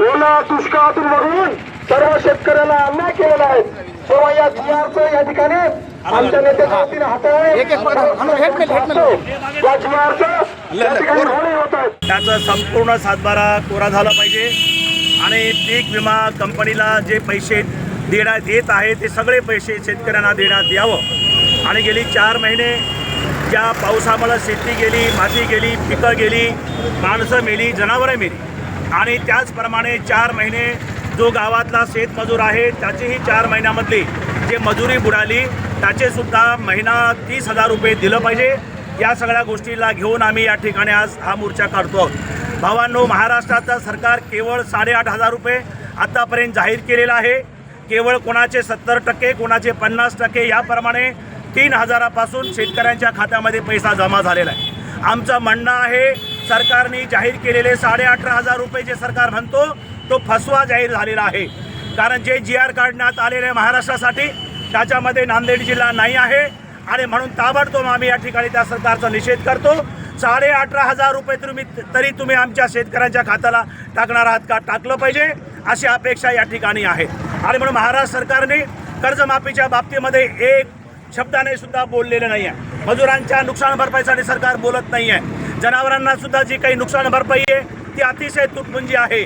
ओला दुष्काळातून वरून सर्व शेतकऱ्याला अन्याय केलेला आहे. तेव्हा या जीआरचं या ठिकाणी आमच्या नेत्याच्या वतीने हाताळे एक- एक मिनिट, थांबा, एक मिनिट, एक मिनिट. या जीआरचं या ठिकाणी होणे होत आहेत त्याचा संपूर्ण सातबारा कोरा झाला पाहिजे. आणि पीक विमा कंपनीला जे पैसे देण्यात येत आहे ते सगळे पैसे शेतकऱ्यांना देण्यात यावं. आणि गेली चार महिने ज्या पावसामुळे शेती गेली माती गेली पिकं गेली माणसं मेली जनावरं मेली. आणि त्याचप्रमाणे चार महिने जो गावातला शेतमजूर आहे त्याचीही चार महिन्यामधली जे मजुरी बुडाली त्याचेसुद्धा महिना तीस हजार रुपये दिलं पाहिजे. या सगळ्या गोष्टीला घेऊन आम्ही या ठिकाणी आज हा मोर्चा काढतो आहोत. भावांनो महाराष्ट्राचं सरकार केवळ साडेआठ हजार रुपये आत्तापर्यंत जाहीर केलेलं आहे. केवळ कोणाचे सत्तर टक्के कोणाचे पन्नास टक्के याप्रमाणे तीन हजारापासून शेतकऱ्यांच्या खात्यामध्ये पैसा जमा झालेला आहे. आमचं म्हणणं आहे सरकारने जाहीर केलेले साडे अठरा हजार रुपये जे सरकार म्हणतो तो फसवा जाहीर झालेला आहे. कारण जे जी आर काढण्यात आलेले आहे महाराष्ट्रासाठी त्याच्यामध्ये नांदेड जिल्हा नाही आहे. आणि म्हणून ताबडतोब आम्ही या ठिकाणी त्या सरकारचा निषेध करतो. साडे अठरा हजार रुपये तुम्ही तरी तुम्ही आमच्या शेतकऱ्यांच्या खात्याला टाकणार आहात का? टाकलं पाहिजे अशी अपेक्षा या ठिकाणी आहे. आणि म्हणून महाराष्ट्र सरकारने कर्जमाफीच्या बाबतीमध्ये एक शब्दाने सुद्धा बोललेलं नाही आहे मजुरांच्या नुकसान भरपाईसाठी सरकार बोलत नाही आहे जनावरांना सुद्धा जी काही नुकसान भरपाई आहे ती अतिशय तुटपुंजी आहे.